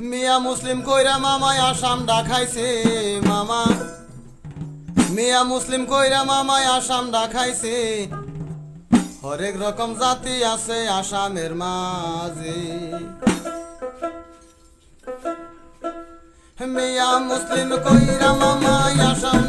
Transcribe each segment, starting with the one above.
মিয়া মুসলিম কইরা মামায় আসাম ডাকাইছে, মামা। মিয়া মুসলিম কইরা মামায় আসাম ডাকাইছে। হরেক রকম জাতি আছে আসামের মাঝে। মিয়া মুসলিম কইরা মামায় আসাম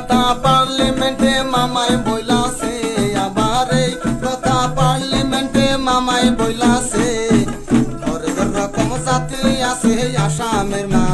কথা পার্লিমেন্টে মামায় বইলাছে, আবার এই কথা পার্লিমেন্টে মামায় বইলাছে। রকম জাতি আছে আসামের মা।